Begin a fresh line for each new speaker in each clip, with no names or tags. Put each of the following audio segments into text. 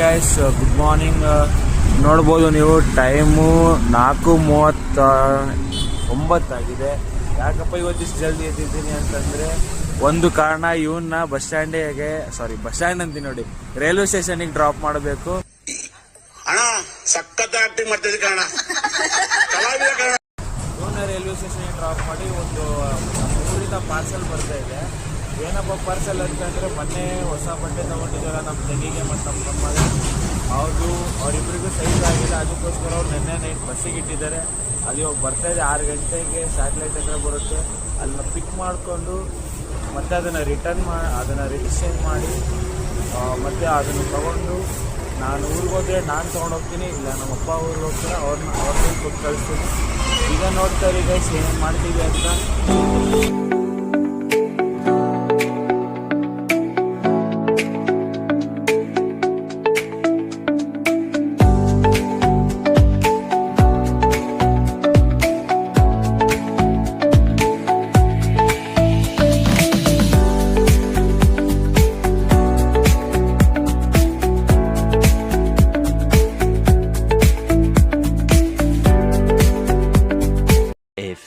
Guys good morning ನೋಡ್ಬೋದು ನೀವು time ನಾಲ್ಕು ಮೂವತ್ತ ಒಂಬತ್ತಾಗಿದೆ ಯಾಕಪ್ಪ ಇವತ್ತಿಷ್ಟು ಜಲ್ದಿ ಎದ್ದಿದ್ದೀನಿ ಅಂತಂದರೆ ಒಂದು ಕಾರಣ ಇವನ್ನ ಬಸ್ ಸ್ಟ್ಯಾಂಡಿಗೆ ಸಾರಿ ಬಸ್ ಸ್ಟ್ಯಾಂಡ್ ಅಂತೀನಿ ನೋಡಿ ರೈಲ್ವೆ ಸ್ಟೇಷನಿಗೆ ಡ್ರಾಪ್ ಮಾಡಬೇಕು. ಇವನ್ನ ರೈಲ್ವೆ ಸ್ಟೇಷನ್ಗೆ ಡ್ರಾಪ್ ಮಾಡಿ ಒಂದು ಊರಿನ ಪಾರ್ಸಲ್ ಬರ್ತಾ ಇದೆ. ಏನಪ್ಪ ಪಾರ್ಸೆಲ್ ಅಂತಂದರೆ ಮೊನ್ನೆ ಹೊಸ ಬಟ್ಟೆ ತೊಗೊಂಡಿದ್ದಾರ ನಮ್ಮ ತಂಗಿಗೆ ಮತ್ತು ನಮ್ಮ ತಮ್ಮಗೆ. ಅವ್ರದ್ದು ಅವರಿಬ್ಬರಿಗೂ ಸೈಜ್ ಆಗಿಲ್ಲ ಅದಕ್ಕೋಸ್ಕರ ಅವ್ರು ನೆನ್ನೆ ನೈಟ್ ಬಸ್ಸಿಗೆ ಇಟ್ಟಿದ್ದಾರೆ. ಅಲ್ಲಿ ಹೋಗಿ ಬರ್ತಾಯಿದೆ ಆರು ಗಂಟೆಗೆ ಸ್ಯಾಟಲೈಟ್ ಹತ್ರ ಬರುತ್ತೆ. ಅಲ್ಲನ್ನ ಪಿಕ್ ಮಾಡಿಕೊಂಡು ಮತ್ತೆ ಅದನ್ನು ರಿಟರ್ನ್ ಮಾ, ಅದನ್ನು ರಿಜಿಸ್ಟ್ರೇಷನ್ ಮಾಡಿ ಮತ್ತು ಮತ್ತೆ ಅದನ್ನು ತಗೊಂಡು ನಾನು ಊರಿಗೆ ಹೋದರೆ ನಾನು ತೊಗೊಂಡೋಗ್ತೀನಿ ಇಲ್ಲ ನಮ್ಮ ಅಪ್ಪ ಊರಿಗೆ ಹೋಗ್ತಾರೆ ಅವ್ರನ್ನ ಅವ್ರನ್ನ ಕೊಟ್ಟು ಕಳಿಸ್ತೀನಿ. ಈಗ ನೋಡ್ತಾರೆ ಈಗ ಏನು ಮಾಡ್ತೀವಿ ಅಂತ.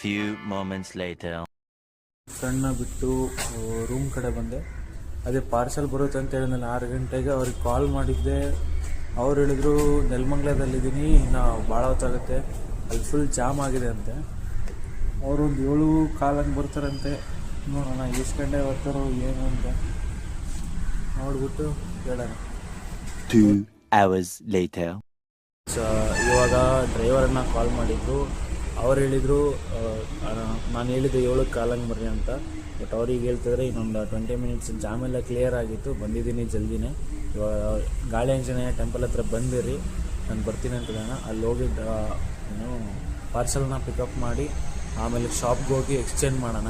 Few moments later.
ಸಣ್ಣ ಬಿಟ್ಟು ರೂಮ್ ಕಡೆ ಬಂದೆ. ಅದೇ ಪಾರ್ಸಲ್ ಬರುತ್ತೆ ಅಂತ ಹೇಳಿದ್ನಲ್ಲ ಆರು ಗಂಟೆಗೆ ಅವ್ರಿಗೆ ಕಾಲ್ ಮಾಡಿದ್ದೆ. ಅವ್ರು ಹೇಳಿದ್ರು ನೆಲಮಂಗ್ಲದಲ್ಲಿದ್ದೀನಿ ಇನ್ನು ಭಾಳ ಹೊತ್ತಾಗುತ್ತೆ ಅಲ್ಲಿ ಫುಲ್ ಜಾಮ್ ಆಗಿದೆ ಅಂತೆ. ಅವರು ಒಂದು ಏಳು ಕಾಲಂಗೆ ಬರ್ತಾರಂತೆ. ನೋಡೋಣ ಎಷ್ಟು ಗಂಟೆ ಬರ್ತಾರೋ ಏನು ಅಂತ. ನೋಡ್ಬಿಟ್ಟು ಹೇಳೋಣ.
Two hours later.
ಸೊ ಇವಾಗ ಡ್ರೈವರನ್ನು ಕಾಲ್ ಮಾಡಿದ್ರು. ಅವ್ರು ಹೇಳಿದರು ನಾನು ಹೇಳಿದ್ದು ಏಳಕ್ಕೆ ಕಾಲಂಗೆ ಬರ್ರಿ ಅಂತ. ಬಟ್ ಅವ್ರಿಗೆ ಹೇಳ್ತಿದ್ರೆ ಇನ್ನೊಂದು ಟ್ವೆಂಟಿ ಮಿನಿಟ್ಸ್ ಜಾಮ್ ಎಲ್ಲ ಕ್ಲಿಯರ್ ಆಗಿತ್ತು. ಬಂದಿದ್ದೀನಿ ಜಲ್ದಿನೇ. ಇವಾಗ ಗಾಳಿ ಆಂಜನೇಯ ಟೆಂಪಲ್ ಹತ್ರ ಬಂದಿರಿ. ನಾನು ಬರ್ತೀನಿ ಅಂತ ಅಲ್ಲಿ ಹೋಗಿ ಏನು ಪಾರ್ಸಲ್ನ ಪಿಕಪ್ ಮಾಡಿ, ಆಮೇಲೆ ಶಾಪ್ಗೆ ಹೋಗಿ ಎಕ್ಸ್ಚೇಂಜ್ ಮಾಡೋಣ.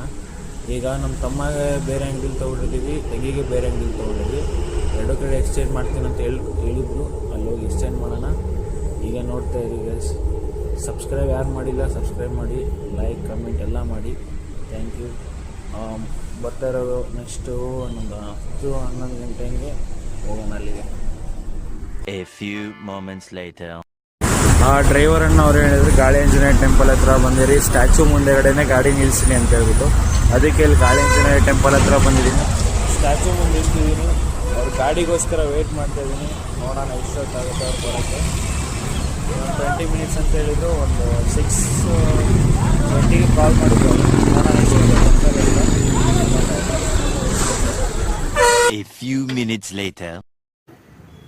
ಈಗ ನಮ್ಮ ತಮ್ಮಗೆ ಬೇರೆ ಅಂಗಡಿಲಿ ತೊಗೊಂಡಿದ್ದೀವಿ, ತಂಗಿಗೆ ಬೇರೆ ಅಂಗಡಿಲಿ ತೊಗೊಂಡಿದ್ವಿ ಎರಡು ಕಡೆ ಎಕ್ಸ್ಚೇಂಜ್ ಮಾಡ್ತೀನಿ ಅಂತ ಹೇಳಿ, ಹೇಳಿದ್ರು. ಅಲ್ಲಿ ಹೋಗಿ ಎಕ್ಸ್ಚೇಂಜ್ ಮಾಡೋಣ. ಈಗ ನೋಡ್ತಾ ಇದ್ದೀವಿ ಗೈಸ್ ಸಬ್ಸ್ಕ್ರೈಬ್ ಯಾರು ಮಾಡಿಲ್ಲ ಸಬ್ಸ್ಕ್ರೈಬ್ ಮಾಡಿ ಲೈಕ್ ಕಮೆಂಟ್ ಎಲ್ಲ ಮಾಡಿ. ಥ್ಯಾಂಕ್ ಯು ಬರ್ತಾ ಇರೋದು ನೆಕ್ಸ್ಟು ಒಂದು ಹತ್ತು ಹನ್ನೊಂದು ಗಂಟೆ ಹಂಗೆ ಹೋಗೋಣ ಅಲ್ಲಿಗೆ.
ಎ ಫ್ಯೂ ಮೊಮೆಂಟ್ಸ್ ಲೈಟ್
ಆ ಡ್ರೈವರನ್ನು ಅವ್ರು ಹೇಳಿದ್ರು ಗಾಳಿ ಆಂಜನೇಯ ಟೆಂಪಲ್ ಹತ್ರ ಬಂದಿರಿ ಸ್ಟ್ಯಾಚು ಮುಂದೆಗಡೆನೆ ಗಾಡಿ ನಿಲ್ಸಿನಿ ಅಂತ ಹೇಳ್ಬಿಟ್ಟು. ಅದಕ್ಕೆ ಇಲ್ಲಿ ಗಾಳಿ ಆಂಜನೇಯ ಟೆಂಪಲ್ ಹತ್ರ ಬಂದಿದ್ದೀನಿ. ಸ್ಟ್ಯಾಚು ಮುಂದೆ ಇರ್ತಿದ್ದೀನಿ ಅವ್ರ ಗಾಡಿಗೋಸ್ಕರ ವೆಯ್ಟ್ ಮಾಡ್ತಾ ಇದ್ದೀನಿ. ನೋಡೋಣ ಎಷ್ಟೊತ್ತಾಗುತ್ತೆ ಅವ್ರು ಬರೋಕ್ಕೆ. ಟ್ವೆಂಟಿ ಮಿನಿಟ್ಸ್ ಅಂತ ಹೇಳಿದ್ರು ಒಂದು ಸಿಕ್ಸ್ ಟ್ವೆಂಟಿಗೆ ಕಾಲ್ ಮಾಡಿದ್ರು few
A few minutes later.